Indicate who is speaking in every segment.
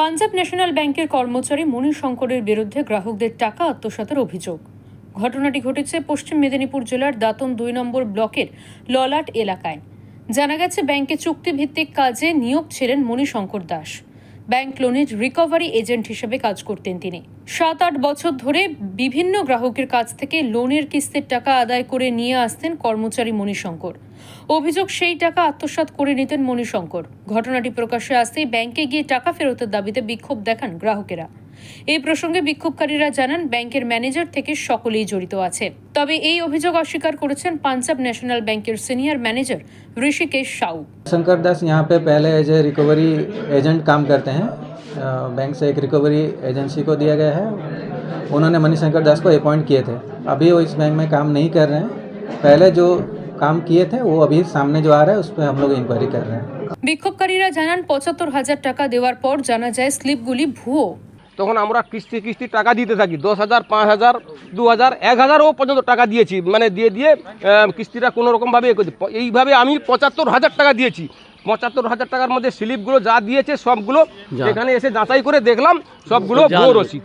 Speaker 1: Punjab national ব্যাংকের কর্মচারী মণি শঙ্করের বিরুদ্ধে গ্রাহকদের টাকা আত্মসাতের অভিযোগ। ঘটনাটি ঘটেছে পশ্চিম মেদিনীপুর জেলার দাতন দুই নম্বর ব্লকের ললাট এলাকায়। জানা গেছে, ব্যাংকে চুক্তিভিত্তিক কাজে নিয়োগ ছিলেন মণিশঙ্কর দাস। ব্যাংক লোনের রিকভারি এজেন্ট হিসেবে কাজ করতেন তিনি। সাত আট বছর ধরে বিভিন্ন গ্রাহকের কাছ থেকে লোনের কিস্তির টাকা আদায় করে নিয়ে আসতেন কর্মচারী মণিশঙ্কর। অভিযোগ সেই টাকা আত্মসাত করে নিতেন মণিশঙ্কর। ঘটনাটি প্রকাশ্যে আসতেই ব্যাংকে গিয়ে টাকা ফেরতের দাবিতে বিক্ষোভ দেখান গ্রাহকেরা। এই প্রসঙ্গে বিক্ষোভকারীরা জানান ব্যাংকের ম্যানেজার থেকে সকলেই জড়িত আছে তবে এই অভিযোগ অস্বীকার করেছেন পাঞ্জাব ন্যাশনাল ব্যাংকের সিনিয়র ম্যানেজার ঋষিকেশ সাউ
Speaker 2: शंकर दास यहाँ पे पहले एज ए रिकवरी एजेंट काम करते हैं अ, बैंक से एक रिकवरी एजेंसी को दिया गया है उन्होंने मनी शंकर दास को अपॉइंट किए थे अभी वो इस बैंक में काम नहीं कर रहे हैं पहले जो काम किए थे वो अभी सामने जो आ रहा है उस पर हम लोग इंक्वायरी कर रहे हैं
Speaker 1: বিক্ষোভকারীরা জানান পঁচাত্তর হাজার টাকা দেওয়ার পর জানা যায় স্লিপগুলি ভুয়ো
Speaker 3: তখন আমরা কিস্তি কিস্তি টাকা দিতে থাকি। দশ হাজার পাঁচ হাজার দু হাজার এক হাজারও পর্যন্ত টাকা দিয়েছি। মানে দিয়ে দিয়ে কিস্তিটা কোনো রকমভাবে এইভাবে আমি পঁচাত্তর হাজার টাকা দিয়েছি। পঁচাত্তর হাজার টাকার মধ্যে স্লিপগুলো যা দিয়েছে সবগুলো এখানে এসে যাচাই করে দেখলাম সবগুলো ভুয়ো রসিদ।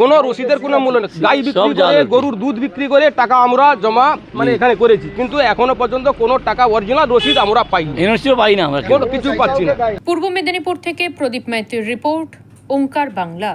Speaker 3: কোনো রসিদের কোনো মূল্য নেই। গাই বিক্রি করে গরুর দুধ বিক্রি করে টাকা আমরা জমা মানে এখানে করেছি। কিন্তু এখনও পর্যন্ত কোনো টাকা অরিজিনাল রসিদ আমরা পাইনি।
Speaker 4: এনওসিও পাই না
Speaker 3: কোনো কিছু পাচ্ছি না।
Speaker 1: পূর্ব মেদিনীপুর থেকে প্রদীপ মাইতির রিপোর্ট ওঙ্কার বাংলা।